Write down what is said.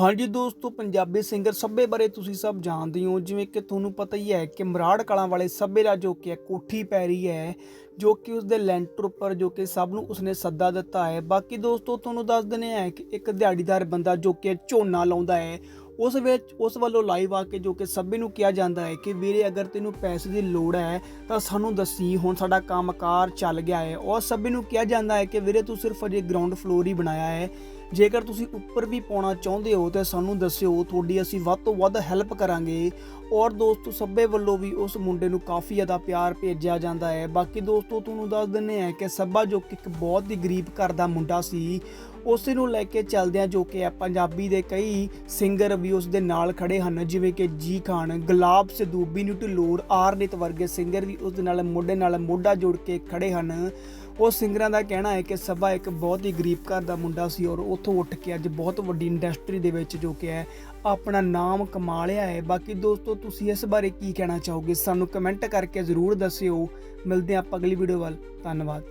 ਹਾਂਜੀ ਦੋਸਤੋ, ਪੰਜਾਬੀ ਸਿੰਗਰ ਸੱਬੇ ਬਾਰੇ ਤੁਸੀਂ ਸਭ ਜਾਣਦੇ ਹੋ। ਜਿਵੇਂ ਕਿ ਤੁਹਾਨੂੰ ਪਤਾ ਹੀ ਹੈ ਕਿ ਮਰਾੜ ਕਲਾਂ ਵਾਲੇ ਸੱਬੇ ਦਾ ਜੋ ਕਿ ਕੋਠੀ ਪੈ ਰਹੀ ਹੈ, ਜੋ ਕਿ ਉਸ ਦੇ ਲੈਂਟਰ ਉੱਪਰ ਜੋ ਕਿ ਸਭ ਨੂੰ ਉਸਨੇ ਸੱਦਾ ਦਿੱਤਾ ਹੈ। ਬਾਕੀ ਦੋਸਤੋ, ਤੁਹਾਨੂੰ ਦੱਸ ਦਿੰਦੇ ਹੈ ਕਿ ਇੱਕ ਦਿਹਾੜੀਦਾਰ ਬੰਦਾ ਜੋ ਕਿ ਝੋਨਾ ਲਾਉਂਦਾ ਹੈ, ਉਸ ਵਿੱਚ ਉਸ ਵੱਲੋਂ ਲਾਈਵ ਆ ਕੇ ਜੋ ਕਿ ਸਭੇ ਨੂੰ ਕਿਹਾ ਜਾਂਦਾ ਹੈ ਕਿ ਵੀਰੇ, ਅਗਰ ਤੈਨੂੰ ਪੈਸੇ ਦੀ ਲੋੜ ਹੈ, ਤਾਂ ਸਾਨੂੰ ਦੱਸੀ, ਹੁਣ ਸਾਡਾ ਕੰਮਕਾਰ ਚੱਲ ਗਿਆ ਹੈ। ਔਰ ਸਭੇ ਨੂੰ ਕਿਹਾ ਜਾਂਦਾ ਹੈ ਕਿ ਵੀਰੇ, ਤੂੰ ਸਿਰਫ ਅਜੇ ਗਰਾਊਂਡ ਫਲੋਰ ਹੀ ਬਣਾਇਆ ਹੈ। ਜੇਕਰ ਤੁਸੀਂ ਉੱਪਰ ਵੀ ਪਾਉਣਾ ਚਾਹੁੰਦੇ ਹੋ ਤਾਂ ਸਾਨੂੰ ਦੱਸਿਓ, ਤੁਹਾਡੀ ਅਸੀਂ ਵੱਧ ਤੋਂ ਵੱਧ ਹੈਲਪ ਕਰਾਂਗੇ। ਔਰ ਦੋਸਤੋ, ਸੱਬੇ ਵੱਲੋਂ ਵੀ ਉਸ ਮੁੰਡੇ ਨੂੰ ਕਾਫੀ ਜ਼ਿਆਦਾ ਪਿਆਰ ਭੇਜਿਆ ਜਾਂਦਾ ਹੈ। ਬਾਕੀ ਦੋਸਤੋ, ਤੁਹਾਨੂੰ ਦੱਸ ਦਿੰਨੇ ਆ ਕਿ ਸੱਬਾ ਜੋ ਕਿ ਇੱਕ ਬਹੁਤ ਹੀ ਗਰੀਬ ਘਰ ਦਾ ਮੁੰਡਾ ਸੀ, ਉਸੇ ਨੂੰ ਲੈ ਕੇ ਚੱਲਦਿਆਂ ਜੋ ਕਿ ਹੈ, ਪੰਜਾਬੀ ਦੇ ਕਈ ਸਿੰਗਰ ਵੀ ਉਸ ਦੇ ਨਾਲ ਖੜੇ ਹਨ। ਜਿਵੇਂ ਕਿ ਜੀ ਖਾਨ, ਗੁਲਾਬ ਸਿੱਧੂ ਬੀਨੂ ਢਿੱਲੋਂ ਆਰਨਿਤ ਵਰਗੇ ਸਿੰਗਰ ਵੀ ਉਸ ਦੇ ਨਾਲ ਮੋਢੇ ਨਾਲ ਮੋਢਾ ਜੋੜ ਕੇ ਖੜੇ ਹਨ। ਉਹ ਸਿੰਗਰਾਂ ਦਾ ਕਹਿਣਾ ਹੈ ਕਿ ਸਭਾ ਇੱਕ ਬਹੁਤ ਹੀ ਗਰੀਬ ਘਰ ਦਾ ਮੁੰਡਾ ਸੀ ਔਰ ਉੱਥੋਂ ਉੱਠ ਕੇ ਅੱਜ ਬਹੁਤ ਵੱਡੀ ਇੰਡਸਟਰੀ ਦੇ ਵਿੱਚ ਜੋ ਕਿ ਹੈ, ਆਪਣਾ ਨਾਮ ਕਮਾ ਲਿਆ ਹੈ। ਬਾਕੀ ਦੋਸਤੋ, ਤੁਸੀਂ ਇਸ ਬਾਰੇ ਕੀ ਕਹਿਣਾ ਚਾਹੋਗੇ? ਸਾਨੂੰ ਕਮੈਂਟ ਕਰਕੇ ਜ਼ਰੂਰ ਦੱਸਿਓ। ਮਿਲਦੇ ਹਾਂ ਆਪਾਂ ਅਗਲੀ ਵੀਡੀਓ ਵੱਲ। ਧੰਨਵਾਦ।